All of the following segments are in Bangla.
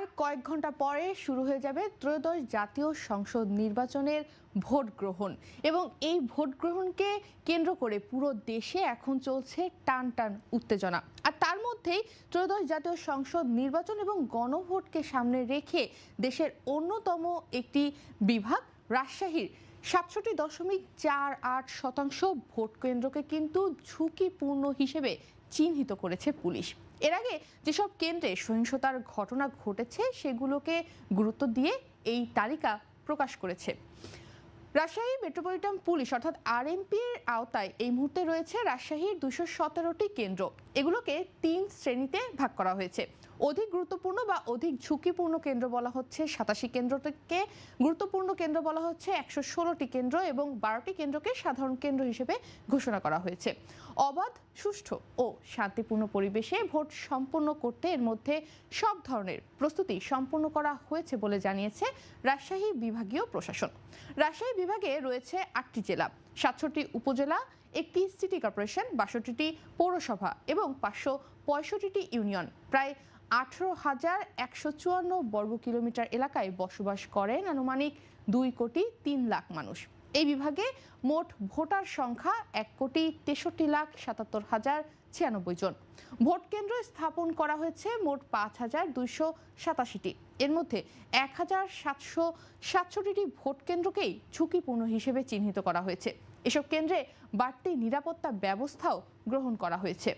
আর কয়েক ঘণ্টা পরে শুরু হয়ে যাবে ত্রয়োদশ জাতীয় সংসদ নির্বাচনের ভোট গ্রহণ। এবং এই ভোট গ্রহণকে কেন্দ্র করে পুরো দেশে এখন চলছে টান টান উত্তেজনা। আর তার মধ্যেই ত্রয়োদশ জাতীয় সংসদ নির্বাচন এবং গণভোটকে সামনে রেখে দেশের অন্যতম একটি বিভাগ রাজশাহীর। সাতষট্টি দশমিক চার আট শতাংশ ভোট কেন্দ্রকে কিন্তু ঝুঁকিপূর্ণ হিসেবে চিহ্নিত করেছে পুলিশ। এর আগে যেসব কেন্দ্রে সহিংসতার ঘটনা ঘটেছে, সেগুলোকে গুরুত্ব দিয়ে এই তালিকা প্রকাশ করেছে। রাজশাহী মেট্রোপলিটন পুলিশ অর্থাৎ আরএমপির আওতায় এই মুহূর্তে রয়েছে রাজশাহীর দুশো সতেরোটি কেন্দ্র। এগুলোকে তিন শ্রেণীতে ভাগ করা হয়েছে। অধিক গুরুত্বপূর্ণ বা অধিক ঝুঁকিপূর্ণ কেন্দ্র বলা হচ্ছে সাতাশি কেন্দ্রকে। গুরুত্বপূর্ণ কেন্দ্র বলা হচ্ছে একশো ষোলোটি কেন্দ্র এবং বারোটি কেন্দ্রকে সাধারণ কেন্দ্র হিসেবে ঘোষণা করা হয়েছে। অবাধ, সুষ্ঠু ও শান্তিপূর্ণ পরিবেশে ভোট সম্পন্ন করতে এর মধ্যে সব ধরনের প্রস্তুতি সম্পন্ন করা হয়েছে বলে জানিয়েছে রাজশাহী বিভাগীয় প্রশাসন। রাজশাহী বিভাগে রয়েছে আটটি জেলা, সাতষট্টি উপজেলা একটি সিটি কর্পোরেশন, বাষট্টিটি পৌরসভা এবং পাঁচশো পঁয়ষট্টিটি ইউনিয়ন। প্রায় আঠারো হাজার একশো চুয়ান্ন বর্গ কিলোমিটার এলাকায় বসবাস করেন আনুমানিক দুই কোটি তিন লাখ মানুষ। এই বিভাগে মোট ভোটার সংখ্যা এক কোটি তেষট্টি লাখ সাতাত্তর হাজার ছিয়ানব্বই জন। ভোট কেন্দ্র স্থাপন করা হয়েছে মোট পাঁচ হাজার দুইশো সাতাশিটি। এর মধ্যে এক হাজার সাতশো সাতষট্টিটি ভোট কেন্দ্রকেই ঝুঁকিপূর্ণ হিসেবে চিহ্নিত করা হয়েছে। এসব কেন্দ্রে বাড়তি নিরাপত্তা ব্যবস্থাও গ্রহণ করা হয়েছে।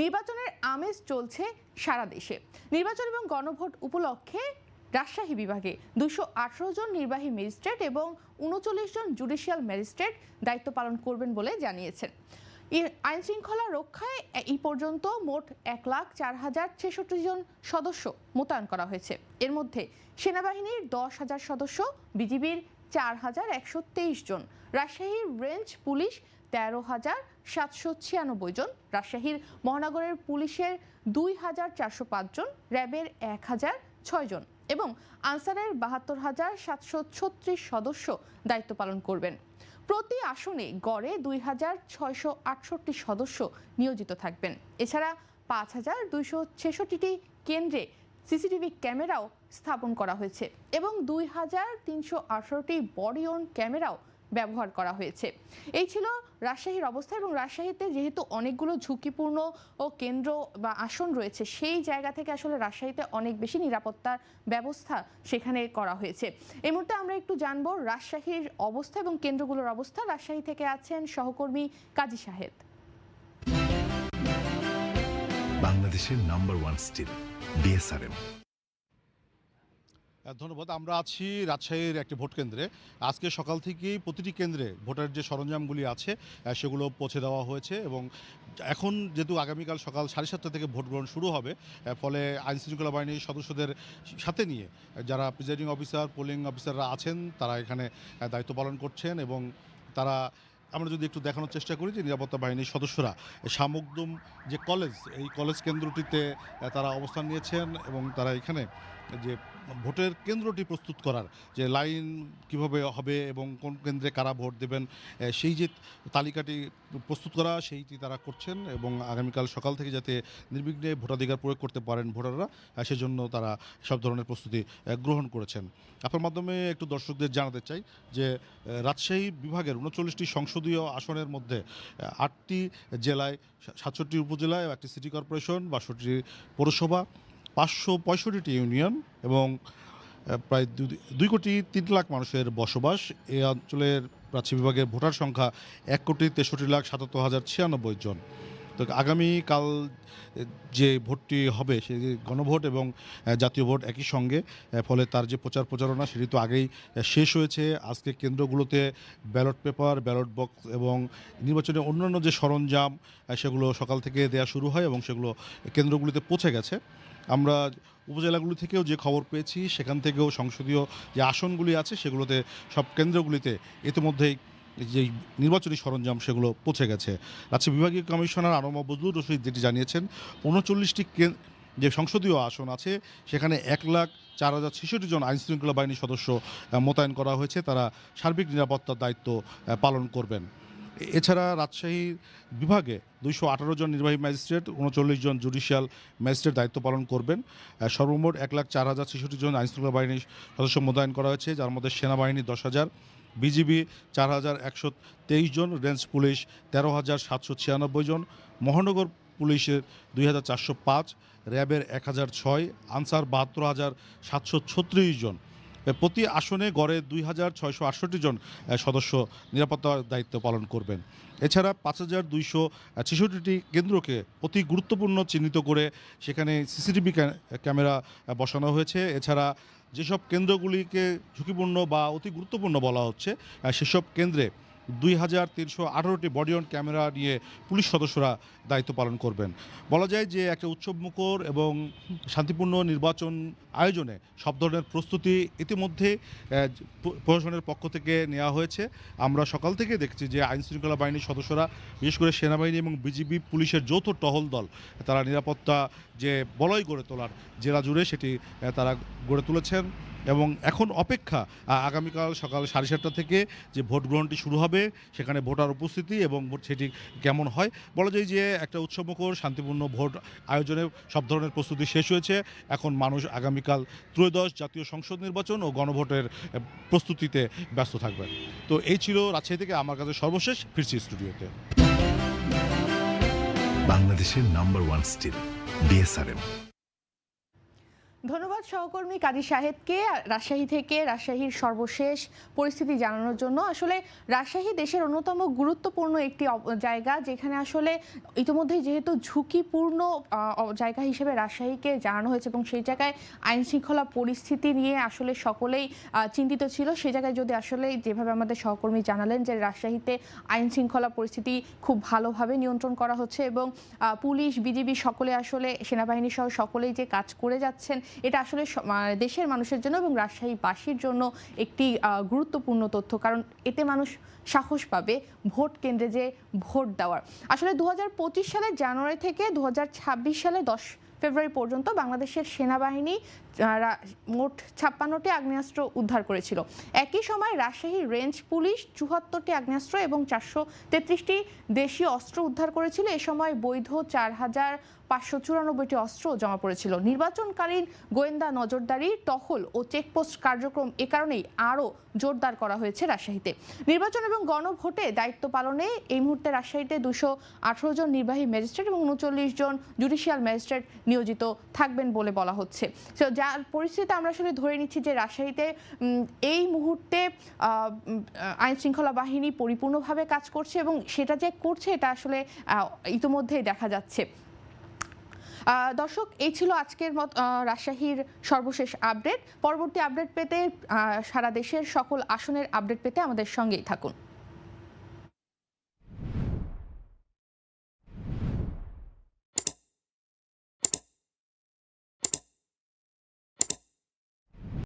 নির্বাচনের আমেজ চলছে সারা দেশে। নির্বাচন এবং গণভোট উপলক্ষে রাজশাহী বিভাগে দুশো জন নির্বাহী ম্যাজিস্ট্রেট এবং উনচল্লিশ জন জুডিশিয়াল ম্যাজিস্ট্রেট দায়িত্ব পালন করবেন বলে জানিয়েছেন। আইন শৃঙ্খলা রক্ষায় এই পর্যন্ত মোট এক লাখ চার হাজার ছেষট্টি জন সদস্য মোতায়েন করা হয়েছে। এর মধ্যে সেনাবাহিনীর দশ হাজার সদস্য, বিজিবির চার হাজার একশো তেইশ জন। রাজশাহীর রেঞ্জ পুলিশ তেরো হাজার সাতশো ছিয়ানব্বই জন। রাজশাহীর মহানগরের পুলিশের দুই হাজার চারশো জন, র্যাবের এক হাজার ছয় জন এবং আনসারের বাহাত্তর হাজার সাতশো ছত্রিশ সদস্য দায়িত্ব পালন করবেন। প্রতি আসনে গড়ে দুই হাজার ছয়শো আটষট্টি সদস্য নিয়োজিত থাকবেন। এছাড়া পাঁচ হাজার দুইশো ছেষট্টিটি কেন্দ্রে সিসিটিভি ক্যামেরাও স্থাপন করা হয়েছে এবং দুই হাজার তিনশো আঠারোটি বডি অন ক্যামেরাও ব্যবহার করা হয়েছে। এই ছিল রাজশাহীর অবস্থা এবং রাজশাহীতে যেহেতু অনেকগুলো ঝুঁকিপূর্ণ ও কেন্দ্র বা আসন রয়েছে, সেই জায়গা থেকে আসলে রাজশাহীতে অনেক বেশি নিরাপত্তার ব্যবস্থা সেখানে করা হয়েছে। এই মুহূর্তে আমরা একটু জানব রাজশাহীর অবস্থা এবং কেন্দ্রগুলোর অবস্থা। রাজশাহী থেকে আছেন সহকর্মী কাজী শাহেদ বাংলাদেশের নাম্বার ওয়ান স্টিল বিএসআরএম। ধন্যবাদ। আমরা আছি রাজশাহীর একটি ভোট কেন্দ্রে। আজকে সকাল থেকেই প্রতিটি কেন্দ্রে ভোটার যে সরঞ্জামগুলি আছে সেগুলো পৌঁছে দেওয়া হয়েছে এবং এখন যেহেতু আগামীকাল সকাল সাড়ে সাতটা থেকে ভোট গ্রহণ শুরু হবে ফলে আইন শৃঙ্খলা বাহিনীর সদস্যদের সাথে নিয়ে যারা প্রিজাইডিং অফিসার, পোলিং অফিসাররা আছেন, তারা এখানে দায়িত্ব পালন করছেন এবং তারা আমরা যদি একটু দেখানোর চেষ্টা করি যে নিরাপত্তা বাহিনীর সদস্যরা শামুকদুম যে কলেজ, এই কলেজ কেন্দ্রটিতে তারা অবস্থান নিয়েছেন এবং তারা এখানে যে ভোটের কেন্দ্রটি প্রস্তুত করার, যে লাইন কীভাবে হবে এবং কোন কেন্দ্রে কারা ভোট দেবেন সেই যে তালিকাটি প্রস্তুত করা, সেইটি তারা করছেন এবং আগামীকাল সকাল থেকে যাতে নির্বিঘ্নে ভোটাধিকার প্রয়োগ করতে পারেন ভোটাররা সেজন্য তারা সব ধরনের প্রস্তুতি গ্রহণ করেছেন। আপনার মাধ্যমে একটু দর্শকদের জানাতে চাই যে রাজশাহী বিভাগের উনচল্লিশটি সংসদীয় আসনের মধ্যে আটটি জেলায়, সাতষট্টি উপজেলায়, একটি সিটি কর্পোরেশন, বাষট্টি পৌরসভা পাঁচশো পঁয়ষট্টিটি ইউনিয়ন এবং প্রায় দুই কোটি তিন লাখ মানুষের বসবাস। এই অঞ্চলের রাজশাহী বিভাগের ভোটার সংখ্যা এক কোটি তেষট্টি লাখ সাতাত্তর হাজার ছিয়ানব্বই জন। তো আগামীকাল, যে ভোটটি হবে, সে গণভোট এবং জাতীয় ভোট একই সঙ্গে ফলে তার যে প্রচার প্রচারণা, সেটি তো আগেই শেষ হয়েছে। আজকে কেন্দ্রগুলোতে ব্যালট পেপার, ব্যালট বক্স এবং নির্বাচনের অন্যান্য যে সরঞ্জাম সেগুলো সকাল থেকে দেওয়া শুরু হয় এবং সেগুলো কেন্দ্রগুলিতে পৌঁছে গেছে। আমরা উপজেলাগুলি থেকেও যে খবর পেয়েছি, সেখান থেকেও সংসদীয় যে আসনগুলি আছে, সেগুলোতে সব কেন্দ্রগুলিতে ইতিমধ্যেই যে নির্বাচনী সরঞ্জাম, সেগুলো পৌঁছে গেছে। রাজশাহী বিভাগীয় কমিশনার আনম বজলুর রশিদ যেটি জানিয়েছেন, উনচল্লিশটি যে সংসদীয় আসন আছে, সেখানে এক লাখ চার হাজার ছেষট্টি জন আইন শৃঙ্খলা বাহিনীর সদস্য মোতায়েন করা হয়েছে। তারা সার্বিক নিরাপত্তার দায়িত্ব পালন করবেন। এছাড়া রাজশাহী বিভাগে দুইশো আঠারো জন নির্বাহী ম্যাজিস্ট্রেট, উনচল্লিশ জন জুডিশিয়াল ম্যাজিস্ট্রেট দায়িত্ব পালন করবেন। সর্বমোট এক লাখ চার হাজার ছেষট্টি জন আইনশৃঙ্খলা বাহিনীর সদস্য মোতায়েন করা হয়েছে, যার মধ্যে সেনাবাহিনী দশ হাজার, বিজিবি চার হাজার একশো তেইশ জন, রেঞ্জ পুলিশ তেরো হাজার সাতশো ছিয়ানব্বই জন, মহানগর পুলিশের দুই হাজার চারশো পাঁচ, র্যাবের এক হাজার ছয়, আনসার বাহাত্তর হাজার সাতশো ছত্রিশ জন। প্রতি আসনে গড়ে দুই হাজার ছয়শো আটষট্টি জন সদস্য নিরাপত্তার দায়িত্ব পালন করবেন। এছাড়া পাঁচ হাজার দুইশো ছেষট্টিটি কেন্দ্রকে অতি গুরুত্বপূর্ণ চিহ্নিত করে সেখানে সিসিটিভি ক্যামেরা বসানো হয়েছে। এছাড়া যেসব কেন্দ্রগুলিকে ঝুঁকিপূর্ণ বা অতি গুরুত্বপূর্ণ বলা হচ্ছে সেসব কেন্দ্রে দুই হাজার তিনশো আঠারোটি বডিঅন ক্যামেরা নিয়ে পুলিশ সদস্যরা দায়িত্ব পালন করবেন। বলা যায় যে একটা উৎসবমুখর এবং শান্তিপূর্ণ নির্বাচন আয়োজনে সব ধরনের প্রস্তুতি ইতিমধ্যে প্রশাসনের পক্ষ থেকে নেওয়া হয়েছে। আমরা সকাল থেকে দেখছি যে আইন শৃঙ্খলা বাহিনীর সদস্যরা, বিশেষ করে সেনাবাহিনী এবং বিজিবি পুলিশের যৌথ টহল দল, তারা নিরাপত্তা যে বলয় গড়ে তোলার জেলা জুড়ে সেটি তারা গড়ে তুলেছেন। এবং এখন অপেক্ষা আগামীকাল সকাল সাড়ে সাতটা থেকে যে ভোট গ্রহণটি শুরু হবে, সেখানে ভোটার উপস্থিতি এবং ভোট সেটি কেমন হয়। বলা যায় যে একটা উৎসবমুখর শান্তিপূর্ণ ভোট আয়োজনে সব ধরনের প্রস্তুতি শেষ হয়েছে। এখন মানুষ আগামীকাল ত্রয়োদশ জাতীয় সংসদ নির্বাচন ও গণভোটের প্রস্তুতিতে ব্যস্ত থাকবেন। তো এই ছিল রাজশাহী থেকে আমার কাছে সর্বশেষ, ফিরছি স্টুডিওতে। বাংলাদেশের নাম্বার ওয়ান স্টিল, বিএসআরএম। ধন্যবাদ সহকর্মী কাজী সাহেবকে। রাজশাহী থেকে রাজশাহীর সর্বশেষ পরিস্থিতি জানানোর জন্য। আসলে রাজশাহী দেশের অন্যতম গুরুত্বপূর্ণ একটি জায়গা, যেখানে আসলে ইতিমধ্যেই যেহেতু ঝুঁকিপূর্ণ জায়গা হিসেবে রাজশাহীকে জানানো হয়েছে এবং সেই জায়গায় আইন শৃঙ্খলা পরিস্থিতি নিয়ে আসলে সকলেই চিন্তিত ছিল। সেই জায়গায় যদি আসলে যেভাবে আমাদের সহকর্মী জানালেন যে রাজশাহীতে আইন শৃঙ্খলা পরিস্থিতি খুব ভালোভাবে নিয়ন্ত্রণ করা হচ্ছে এবং পুলিশ, বিজিবি সকলে আসলে সেনাবাহিনী সহ সকলেই যে কাজ করে যাচ্ছেন এটা আসলে দেশের মানুষের জন্য এবং রাজশাহীবাসীর জন্য একটি গুরুত্বপূর্ণ তথ্য। কারণ এতে মানুষ সাহস পাবে ভোট কেন্দ্রে যে ভোট দেওয়ার। আসলে দু হাজার পঁচিশ সালের জানুয়ারি থেকে দু হাজার ছাব্বিশ সালে দশ ফেব্রুয়ারি পর্যন্ত বাংলাদেশের সেনাবাহিনী মোট ছাপ্পান্নটি আগ্নেয়াস্ত্র উদ্ধার করেছিল। একই সময় রাজশাহী রেঞ্জ পুলিশ চুয়াত্তরটি আগ্নেয়াস্ত্র এবং চারশো তেত্রিশটি দেশীয় অস্ত্র উদ্ধার করেছিল। এ সময় বৈধ চার হাজার পাঁচশো চুরানব্বইটি অস্ত্র জমা পড়েছিল। নির্বাচনকালীন গোয়েন্দা নজরদারি, টহল ও চেকপোস্ট কার্যক্রম এ কারণেই আরও জোরদার করা হয়েছে রাজশাহীতে। নির্বাচন এবং গণভোটে দায়িত্ব পালনে এই মুহূর্তে রাজশাহীতে দুশো আঠারো জন নির্বাহী ম্যাজিস্ট্রেট এবং উনচল্লিশ জন জুডিশিয়াল ম্যাজিস্ট্রেট নিয়োজিত থাকবেন বলে বলা হচ্ছে। তো যার পরিস্থিতিতে আমরা আসলে ধরে নিচ্ছি যে রাজশাহীতে এই মুহূর্তে আইন শৃঙ্খলা বাহিনী পরিপূর্ণভাবে কাজ করছে এবং সেটা যে করছে, এটা আসলে ইতোমধ্যেই দেখা যাচ্ছে। দর্শক, এই ছিল আজকের মত রাজশাহীর সর্বশেষ আপডেট। পরবর্তী আপডেট পেতে সারা দেশের সকল আসনের আপডেট পেতে আমাদের সঙ্গেই থাকুন।